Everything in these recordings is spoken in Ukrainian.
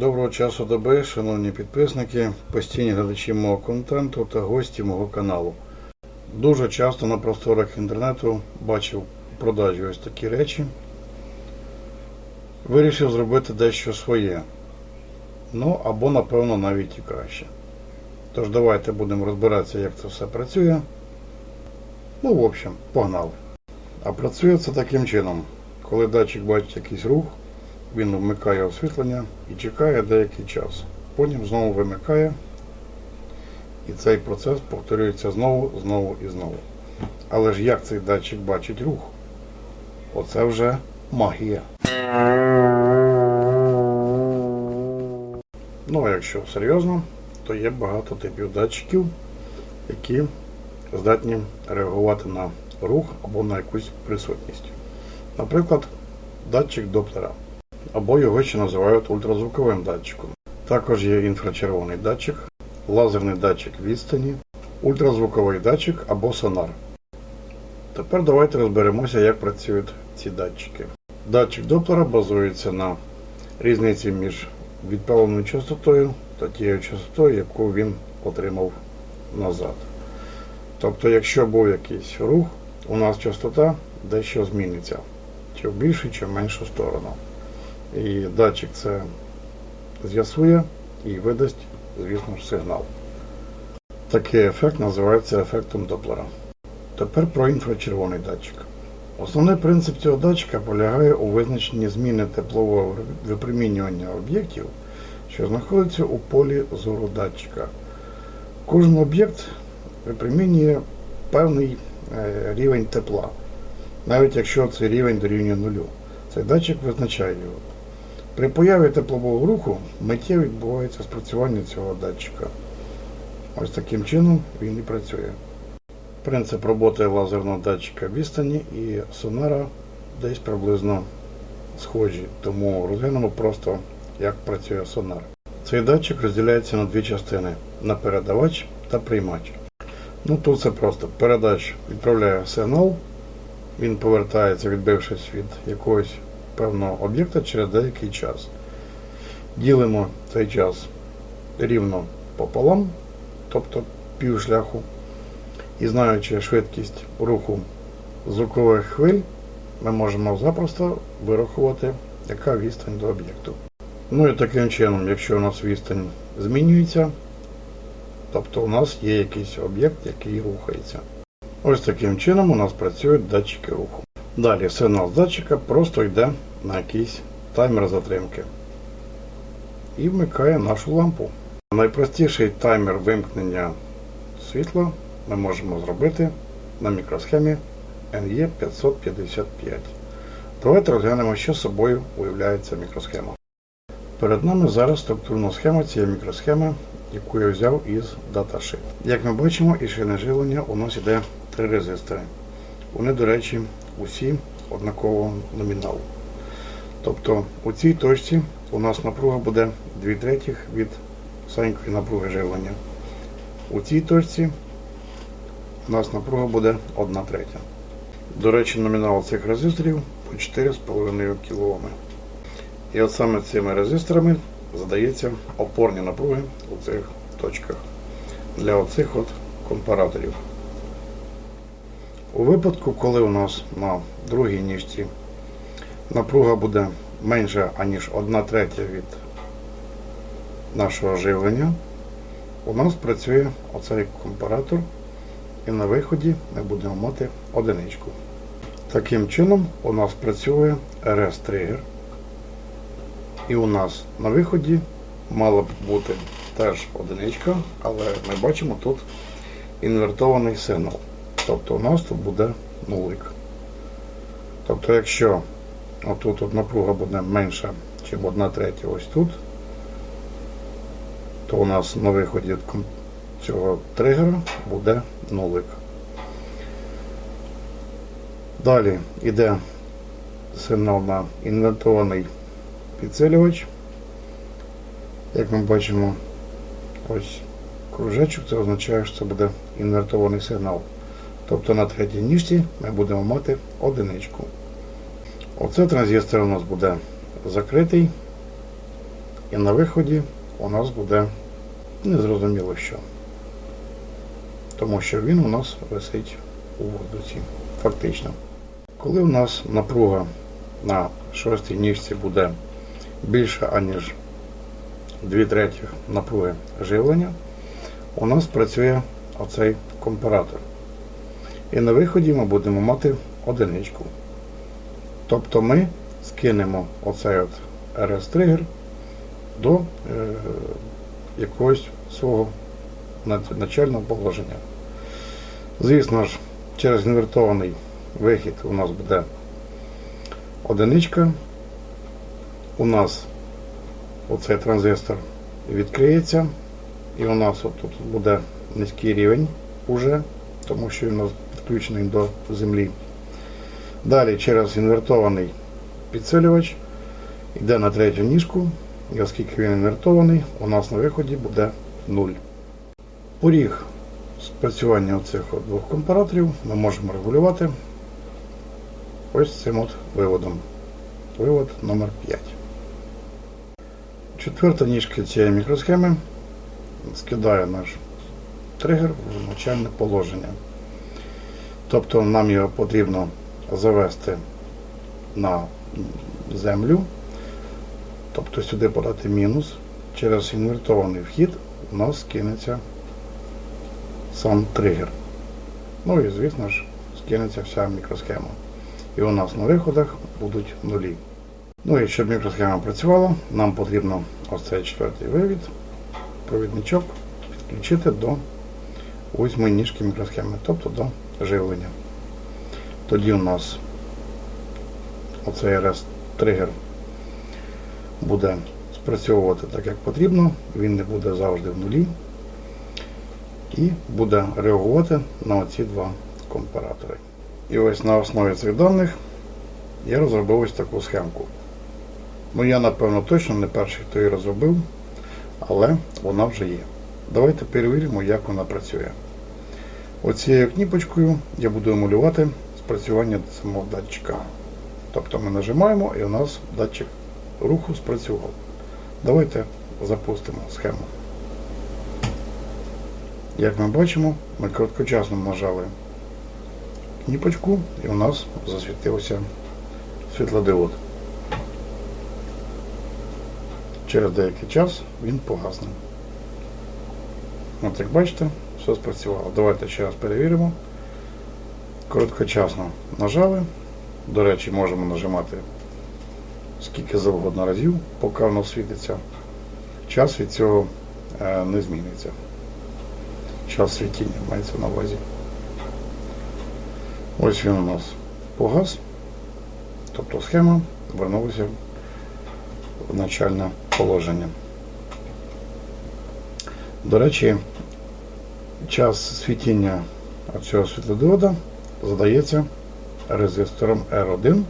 Доброго часу доби, шановні підписники, постійні глядачі мого контенту та гості мого каналу. Дуже часто на просторах інтернету бачив продажі ось такі речі. Вирішив зробити дещо своє. Ну або, напевно, навіть і краще. Тож давайте будемо розбиратися, як це все працює. Ну, в общем, погнали. А працює це таким чином. Коли датчик бачить якийсь рух, він вмикає освітлення і чекає деякий час. Потім знову вимикає. І цей процес повторюється знову, знову і знову. Але ж як цей датчик бачить рух? Оце вже магія. Ну а якщо серйозно, то є багато типів датчиків, які здатні реагувати на рух або на якусь присутність. Наприклад, датчик Доплера або його ще називають ультразвуковим датчиком. Також є інфрачервоний датчик, лазерний датчик відстані, ультразвуковий датчик або сонар. Тепер давайте розберемося, як працюють ці датчики. Датчик Доплера базується на різниці між відправленою частотою та тією частотою, яку він отримав назад. Тобто, якщо був якийсь рух, у нас частота дещо зміниться, чи в більшу, чи в меншу сторону. І датчик це з'ясує і видасть, звісно ж, сигнал. Такий ефект називається ефектом Доплера. Тепер про інфрачервоний датчик. Основний принцип цього датчика полягає у визначенні зміни теплового випромінювання об'єктів, що знаходяться у полі зору датчика. Кожен об'єкт випромінює певний е, рівень тепла, навіть якщо цей рівень дорівнює нулю. Цей датчик визначає його. При появі теплового руху миттєво відбувається спрацювання цього датчика. Ось таким чином він і працює. Принцип роботи лазерного датчика відстані і сонара десь приблизно схожі, тому розглянемо просто, як працює сонар. Цей датчик розділяється на дві частини на передавач та приймач. Ну тут все просто. Передач відправляє сигнал, він повертається, відбившись від якогось певного об'єкта через деякий час. Ділимо цей час рівно пополам, тобто пів шляху. І знаючи швидкість руху звукових хвиль, ми можемо запросто вирахувати, яка відстань до об'єкту. Ну і таким чином, якщо у нас відстань змінюється, тобто у нас є якийсь об'єкт, який рухається. Ось таким чином у нас працюють датчики руху. Далі сигнал з датчика просто йде на якийсь таймер затримки і вмикає нашу лампу. Найпростіший таймер вимкнення світла ми можемо зробити на мікросхемі NE555. Давайте розглянемо, що собою уявляє ця мікросхема. Перед нами зараз структурна схема цієї мікросхеми, яку я взяв із даташит. Як ми бачимо, із шини живлення у нас йде три резистори. Вони, до речі, усі однакового номіналу. Тобто у цій точці у нас напруга буде 2 третіх від санької напруги живлення. У цій точці у нас напруга буде 1 третя. До речі, номінал цих резисторів по 4,5 кОм. І от саме цими резисторами задається опорні напруги у цих точках для оцих от компараторів. У випадку, коли у нас на другій ніжці напруга буде менша, аніж 1 третя від нашого живлення, у нас працює оцей компаратор, і на виході ми будемо мати одиничку. Таким чином у нас працює RS-тригер. І у нас на виході мала б бути теж одиничка, але ми бачимо тут інвертований сигнал. Тобто у нас тут буде нулик. Тобто, якщо отут от напруга буде менша, ніж 1 третя ось тут, то у нас на виході цього тригера буде нулик. Далі йде сигнал на інвертований підсилювач. Як ми бачимо, ось кружечок, це означає, що це буде інвертований сигнал. Тобто на третій ніжці ми будемо мати одиничку. Оце транзистор у нас буде закритий, і на виході у нас буде незрозуміло що. Тому що він у нас висить у воздусі. Фактично. Коли у нас напруга на шостій ніжці буде більша, аніж 2 третіх напруги живлення, у нас працює оцей компаратор. І на виході ми будемо мати одиничку. Тобто ми скинемо оцей от RS-тригер до е, якогось свого начального положення. Звісно ж, через інвертований вихід у нас буде одиничка. У нас оцей транзистор відкриється, і у нас от тут буде низький рівень уже, тому що у нас підключений до землі. Далі через інвертований підсилювач йде на третю ніжку, і оскільки він інвертований, у нас на виході буде 0. Поріг спрацювання оцих двох компараторів ми можемо регулювати ось цим от виводом. Вивод номер 5. Четверта ніжка цієї мікросхеми скидає наш тригер в начальне положення. Тобто нам його потрібно завести на землю, тобто сюди подати мінус. Через інвертований вхід у нас скинеться сам тригер. Ну і звісно ж скинеться вся мікросхема. І у нас на виходах будуть нулі. Ну і щоб мікросхема працювала, нам потрібно ось цей четвертий вивід, провідничок підключити до восьмої ніжки мікросхеми, тобто до живлення. Тоді у нас оцей RS тригер буде спрацьовувати так, як потрібно, він не буде завжди в нулі і буде реагувати на оці два компаратори. І ось на основі цих даних я розробив ось таку схемку. Ну, я, напевно, точно не перший, хто її розробив, але вона вже є. Давайте перевіримо, як вона працює. Оцією кніпочкою я буду емулювати спрацювання самого датчика. Тобто ми нажимаємо і у нас датчик руху спрацював. Давайте запустимо схему. Як ми бачимо, ми короткочасно нажали кніпочку і у нас засвітився світлодіод. Через деякий час він погасне. От як бачите, все спрацювало. Давайте ще раз перевіримо. Короткочасно нажали. До речі, можемо нажимати скільки завгодно разів, поки воно світиться. Час від цього е, не зміниться. Час світіння мається на увазі. Ось він у нас погас. Тобто схема вернулася в начальне положення. До речі, час світіння цього світлодіода задається резистором R1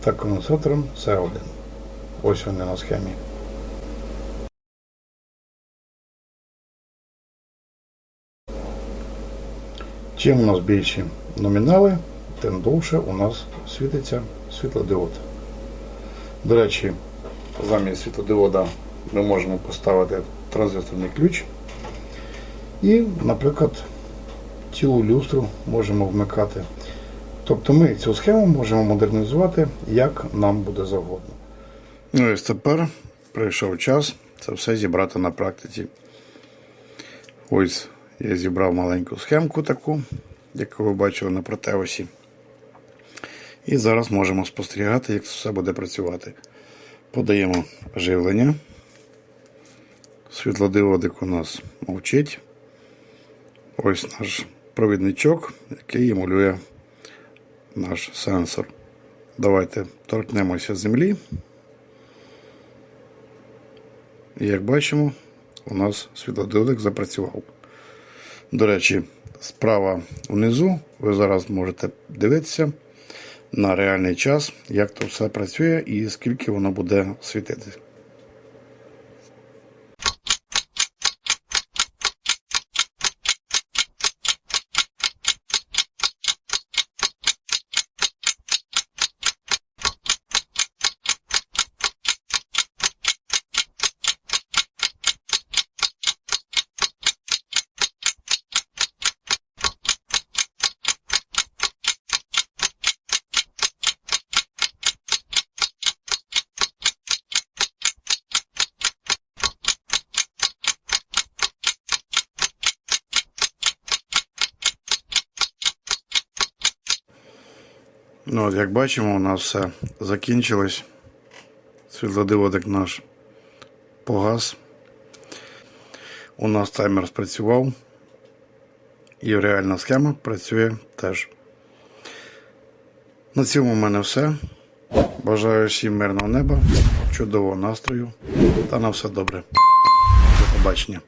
та конденсатором C1. Ось вони на схемі. Чим у нас більші номінали, тим довше у нас світиться світлодіод. До речі, замість світлодіода ми можемо поставити транзисторний ключ і, наприклад, цілу люстру можемо вмикати. Тобто ми цю схему можемо модернізувати як нам буде завгодно. Ну і тепер прийшов час це все зібрати на практиці. Ось я зібрав маленьку схемку таку, яку ви бачили на протеусі. І зараз можемо спостерігати, як це все буде працювати. Подаємо живлення. Світлодиодик у нас мовчить. Ось наш провідничок, який емулює наш сенсор. Давайте торкнемося землі. І як бачимо, у нас світлодиодик запрацював. До речі, справа внизу ви зараз можете дивитися на реальний час, як то все працює і скільки воно буде світити. Ну, от, як бачимо, у нас все закінчилось. Світлодиводик наш погас. У нас таймер спрацював. І реальна схема працює теж. На цьому в мене все. Бажаю всім мирного неба, чудового настрою та на все добре. До побачення.